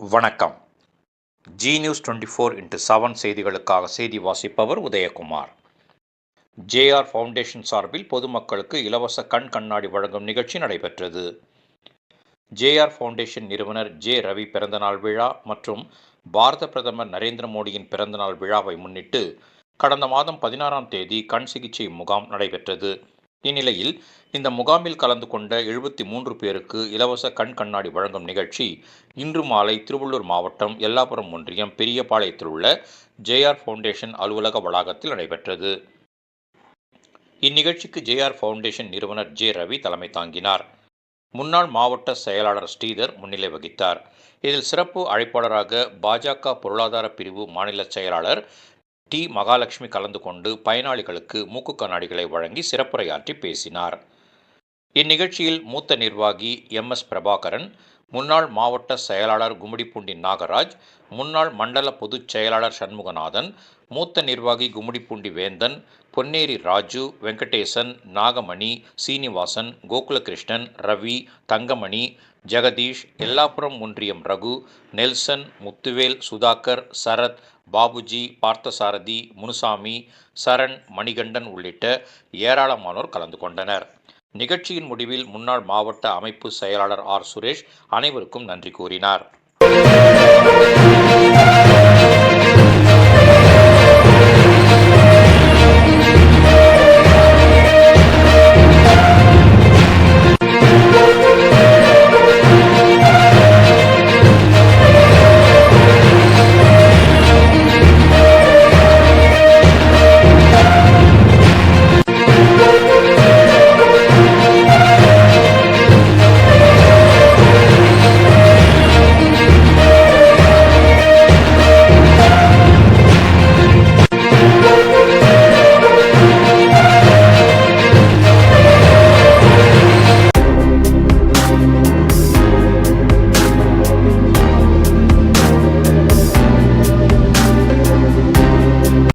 வணக்கம். Zee news twenty four into seven செய்திகளுக்காக செய்தி வாசிப்பவர் உதயகுமார். ஜேஆர் ஃபவுண்டேஷன் சார்பில் பொதுமக்களுக்கு இலவச கண் கண்ணாடி வழங்கும் நிகழ்ச்சி நடைபெற்றது. ஜேஆர் ஃபவுண்டேஷன் நிறுவனர் ஜே ரவி பிறந்தநாள் விழா மற்றும் பாரத பிரதமர் நரேந்திர மோடியின் பிறந்தநாள் விழாவை முன்னிட்டு கடந்த மாதம் பதினாறாம் தேதி கண் சிகிச்சை முகாம் நடைபெற்றது. இந்நிலையில் இந்த முகாமில் கலந்து கொண்ட எழுபத்தி மூன்று பேருக்கு இலவச கண் கண்ணாடி வழங்கும் நிகழ்ச்சி இன்று மாலை திருவள்ளூர் மாவட்டம் எல்லாபுரம் ஒன்றியம் பெரியபாளையத்தில் உள்ள ஜேஆர் ஃபவுண்டேஷன் அலுவலக வளாகத்தில் நடைபெற்றது. இந்நிகழ்ச்சிக்கு ஜேஆர் ஃபவுண்டேஷன் நிறுவனர் ஜே ரவி தலைமை தாங்கினார். முன்னாள் மாவட்ட செயலாளர் ஸ்ரீதர் முன்னிலை வகித்தார். இதில் சிறப்பு அழைப்பாளராக பாஜக பொருளாதார பிரிவு மாநில செயலாளர் டி. மகாலட்சுமி கலந்து கொண்டு பயனாளிகளுக்கு மூக்கு கண்ணாடிகளை வழங்கி சிறப்புரையாற்றி பேசினார். இந்நிகழ்ச்சியில் மூத்த நிர்வாகி எம். எஸ். பிரபாகரன் முன்னாள் மாவட்ட செயலாளர் கும்மிடிப்பூண்டி நாகராஜ் முன்னாள் மண்டல பொதுச் செயலாளர் சண்முகநாதன் மூத்த நிர்வாகி கும்மிடிப்பூண்டி வேந்தன் பொன்னேரி ராஜு வெங்கடேசன் நாகமணி சீனிவாசன் கோகுலகிருஷ்ணன் ரவி தங்கமணி ஜெகதீஷ் எல்லாபுரம் ஒன்றியம் ரகு நெல்சன் முத்துவேல் சுதாகர் சரத் பாபுஜி பார்த்தசாரதி முனுசாமி சரண் மணிகண்டன் உள்ளிட்ட ஏராளமானோர் கலந்து கொண்டனர். நிகழ்ச்சியின் முடிவில் முன்னாள் மாவட்ட அமைப்பு செயலாளர் ஆர். சுரேஷ் அனைவருக்கும் நன்றி கூறினார்.